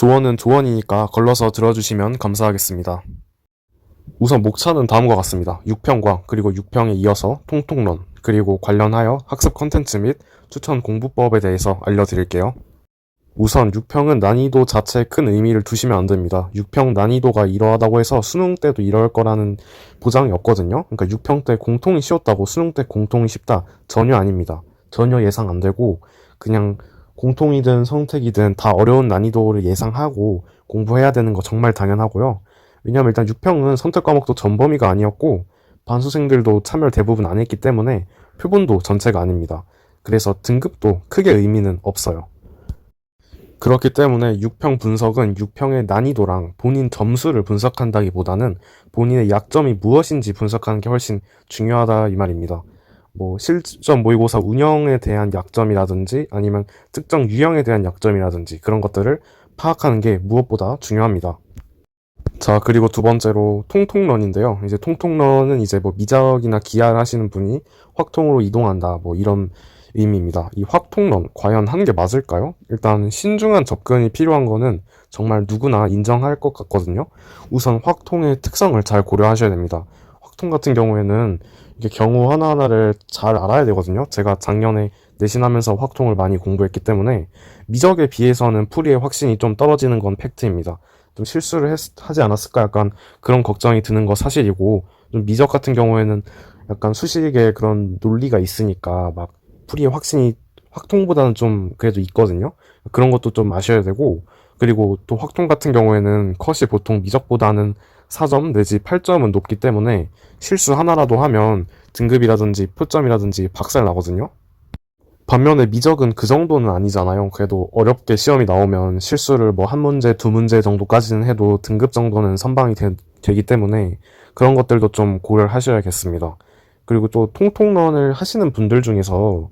조언은 조언이니까 걸러서 들어주시면 감사하겠습니다. 우선 목차는 다음과 같습니다. 6평과 그리고 6평에 이어서 통통론 그리고 관련하여 학습 컨텐츠 및 추천 공부법에 대해서 알려드릴게요. 우선 6평은 난이도 자체에 큰 의미를 두시면 안 됩니다. 6평 난이도가 이러하다고 해서 수능 때도 이럴 거라는 보장이 없거든요. 그러니까 6평 때 공통이 쉬웠다고 수능 때 공통이 쉽다. 전혀 아닙니다. 전혀 예상 안 되고 그냥 공통이든 선택이든 다 어려운 난이도를 예상하고 공부해야 되는 거 정말 당연하고요. 왜냐면 일단 6평은 선택 과목도 전범위가 아니었고 반수생들도 참여를 대부분 안 했기 때문에 표본도 전체가 아닙니다. 그래서 등급도 크게 의미는 없어요. 그렇기 때문에 6평 분석은 6평의 난이도랑 본인 점수를 분석한다기보다는 본인의 약점이 무엇인지 분석하는 게 훨씬 중요하다 이 말입니다. 뭐 실전 모의고사 운영에 대한 약점이라든지 아니면 특정 유형에 대한 약점이라든지 그런 것들을 파악하는 게 무엇보다 중요합니다. 자, 그리고 두 번째로 통통런인데요. 이제 통통런은 이제 뭐 미적이나 기하를 하시는 분이 확통으로 이동한다. 뭐 이런 의미입니다. 이 확통론 과연 한 게 맞을까요? 일단 신중한 접근이 필요한 거는 정말 누구나 인정할 것 같거든요. 우선 확통의 특성을 잘 고려하셔야 됩니다. 확통 같은 경우에는 이게 경우 하나하나를 잘 알아야 되거든요. 제가 작년에 내신하면서 확통을 많이 공부했기 때문에 미적에 비해서는 풀이의 확신이 좀 떨어지는 건 팩트입니다. 좀 실수를 했- 하지 않았을까 약간 그런 걱정이 드는 거 사실이고 좀 미적 같은 경우에는 약간 수식의 그런 논리가 있으니까 막 풀이의 확신이 확통보다는 좀 그래도 있거든요. 그런 것도 좀 아셔야 되고 그리고 또 확통 같은 경우에는 컷이 보통 미적보다는 4점 내지 8점은 높기 때문에 실수 하나라도 하면 등급이라든지 표점이라든지 박살 나거든요. 반면에 미적은 그 정도는 아니잖아요. 그래도 어렵게 시험이 나오면 실수를 뭐 한 문제, 두 문제 정도까지는 해도 등급 정도는 선방이 되, 기 때문에 그런 것들도 좀 고려를 하셔야겠습니다. 그리고 또 통통런을 하시는 분들 중에서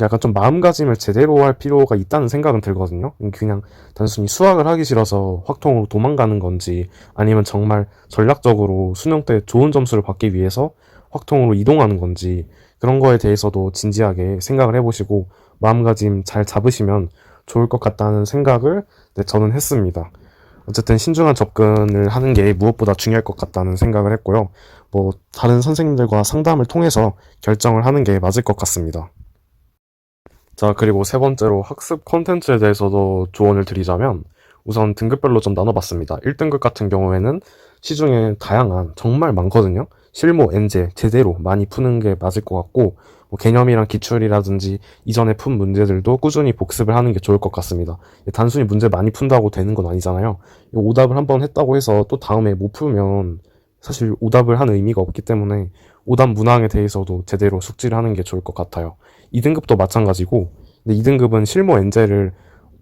약간 좀 마음가짐을 제대로 할 필요가 있다는 생각은 들거든요. 그냥 단순히 수학을 하기 싫어서 확통으로 도망가는 건지 아니면 정말 전략적으로 수능 때 좋은 점수를 받기 위해서 확통으로 이동하는 건지 그런 거에 대해서도 진지하게 생각을 해보시고 마음가짐 잘 잡으시면 좋을 것 같다는 생각을 네, 저는 했습니다. 어쨌든 신중한 접근을 하는 게 무엇보다 중요할 것 같다는 생각을 했고요. 뭐 다른 선생님들과 상담을 통해서 결정을 하는 게 맞을 것 같습니다. 자, 그리고 세 번째로 학습 콘텐츠에 대해서도 조언을 드리자면 우선 등급별로 좀 나눠봤습니다. 1등급 같은 경우에는 시중에 다양한 정말 많거든요. 실무, 엔제 제대로 많이 푸는 게 맞을 것 같고 뭐 개념이랑 기출이라든지 이전에 푼 문제들도 꾸준히 복습을 하는 게 좋을 것 같습니다. 단순히 문제 많이 푼다고 되는 건 아니잖아요. 오답을 한번 했다고 해서 또 다음에 못 풀면 사실 오답을 한 의미가 없기 때문에 오답 문항에 대해서도 제대로 숙지를 하는 게 좋을 것 같아요. 2등급도 마찬가지고 근데 2등급은 실무 엔제를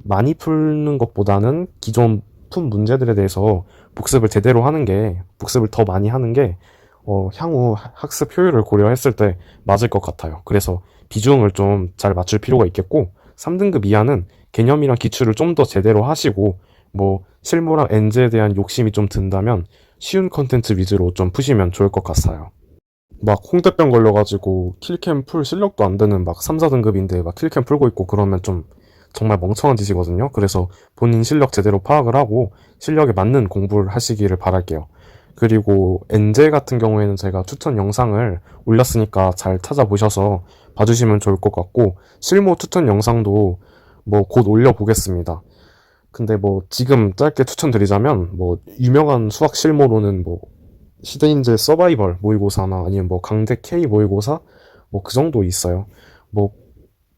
많이 푸는 것보다는 기존 푼 문제들에 대해서 복습을 제대로 하는 게 복습을 더 많이 하는 게 어, 향후 학습 효율을 고려했을 때 맞을 것 같아요. 그래서 비중을 좀 잘 맞출 필요가 있겠고 3등급 이하는 개념이랑 기출을 좀 더 제대로 하시고 뭐 실무랑 엔제에 대한 욕심이 좀 든다면 쉬운 컨텐츠 위주로 좀 푸시면 좋을 것 같아요. 막 홍대병 걸려가지고 킬캠 풀 실력도 안 되는 막 3, 4등급인데 막 킬캠 풀고 있고 그러면 좀 정말 멍청한 짓이거든요. 그래서 본인 실력 제대로 파악을 하고 실력에 맞는 공부를 하시기를 바랄게요. 그리고 엔제 같은 경우에는 제가 추천 영상을 올렸으니까 잘 찾아보셔서 봐주시면 좋을 것 같고 실무 추천 영상도 뭐 곧 올려보겠습니다. 근데 뭐 지금 짧게 추천드리자면 뭐 유명한 수학 실무로는 뭐 시대인재 서바이벌 모의고사나 아니면 뭐 강대 K 모의고사 뭐 그 정도 있어요. 뭐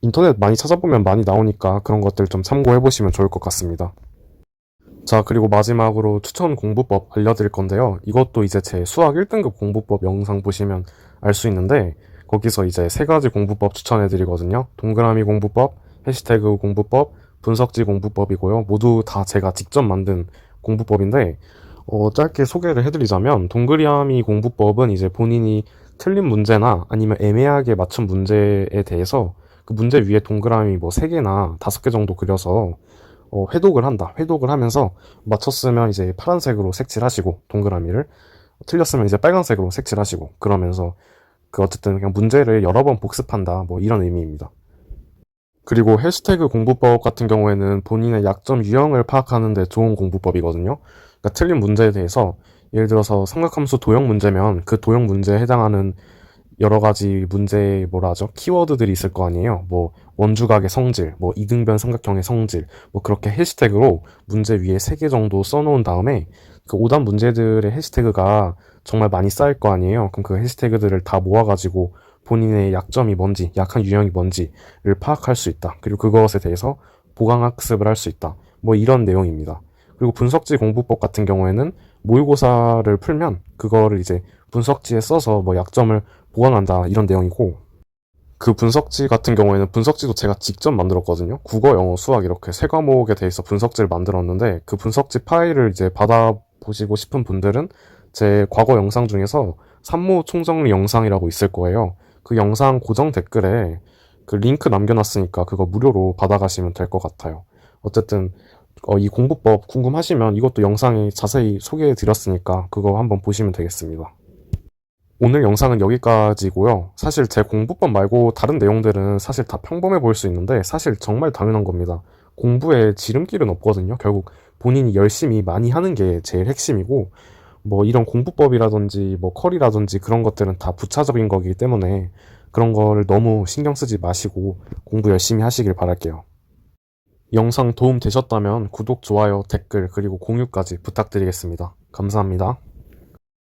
인터넷 많이 찾아보면 많이 나오니까 그런 것들 좀 참고해 보시면 좋을 것 같습니다. 자, 그리고 마지막으로 추천 공부법 알려드릴 건데요. 이것도 이제 제 수학 1등급 공부법 영상 보시면 알 수 있는데 거기서 이제 세 가지 공부법 추천해 드리거든요. 동그라미 공부법, 해시태그 공부법, 분석지 공부법이고요. 모두 다 제가 직접 만든 공부법인데 어, 짧게 소개를 해드리자면 동그라미 공부법은 이제 본인이 틀린 문제나 아니면 애매하게 맞춘 문제에 대해서 그 문제 위에 동그라미 뭐 3개나 5개 정도 그려서 어, 회독을 한다. 회독을 하면서 맞췄으면 이제 파란색으로 색칠하시고 동그라미를 틀렸으면 이제 빨간색으로 색칠하시고 그러면서 그 어쨌든 그냥 문제를 여러 번 복습한다. 뭐 이런 의미입니다. 그리고 해시태그 공부법 같은 경우에는 본인의 약점 유형을 파악하는 데 좋은 공부법이거든요. 그러니까 틀린 문제에 대해서 예를 들어서 삼각함수 도형 문제면 그 도형 문제에 해당하는 여러 가지 문제의 뭐라 하죠? 키워드들이 있을 거 아니에요. 뭐 원주각의 성질, 뭐 이등변 삼각형의 성질, 뭐 그렇게 해시태그로 문제 위에 세 개 정도 써놓은 다음에 그 오답 문제들의 해시태그가 정말 많이 쌓일 거 아니에요. 그럼 그 해시태그들을 다 모아가지고 본인의 약점이 뭔지, 약한 유형이 뭔지를 파악할 수 있다. 그리고 그것에 대해서 보강학습을 할 수 있다. 뭐 이런 내용입니다. 그리고 분석지 공부법 같은 경우에는 모의고사를 풀면 그거를 이제 분석지에 써서 뭐 약점을 보완한다 이런 내용이고 그 분석지 같은 경우에는 분석지도 제가 직접 만들었거든요. 국어, 영어, 수학 이렇게 세 과목에 대해서 분석지를 만들었는데 그 분석지 파일을 이제 받아 보시고 싶은 분들은 제 과거 영상 중에서 산모 총정리 영상이라고 있을 거예요. 그 영상 고정 댓글에 그 링크 남겨놨으니까 그거 무료로 받아가시면 될 것 같아요. 어쨌든 어, 이 공부법 궁금하시면 이것도 영상에 자세히 소개해 드렸으니까 그거 한번 보시면 되겠습니다. 오늘 영상은 여기까지고요. 사실 제 공부법 말고 다른 내용들은 사실 다 평범해 보일 수 있는데 사실 정말 당연한 겁니다. 공부에 지름길은 없거든요. 결국 본인이 열심히 많이 하는 게 제일 핵심이고 뭐 이런 공부법이라든지 뭐 컬이라든지 그런 것들은 다 부차적인 거기 때문에 그런 거를 너무 신경 쓰지 마시고 공부 열심히 하시길 바랄게요. 영상 도움 되셨다면 구독, 좋아요, 댓글, 그리고 공유까지 부탁드리겠습니다. 감사합니다.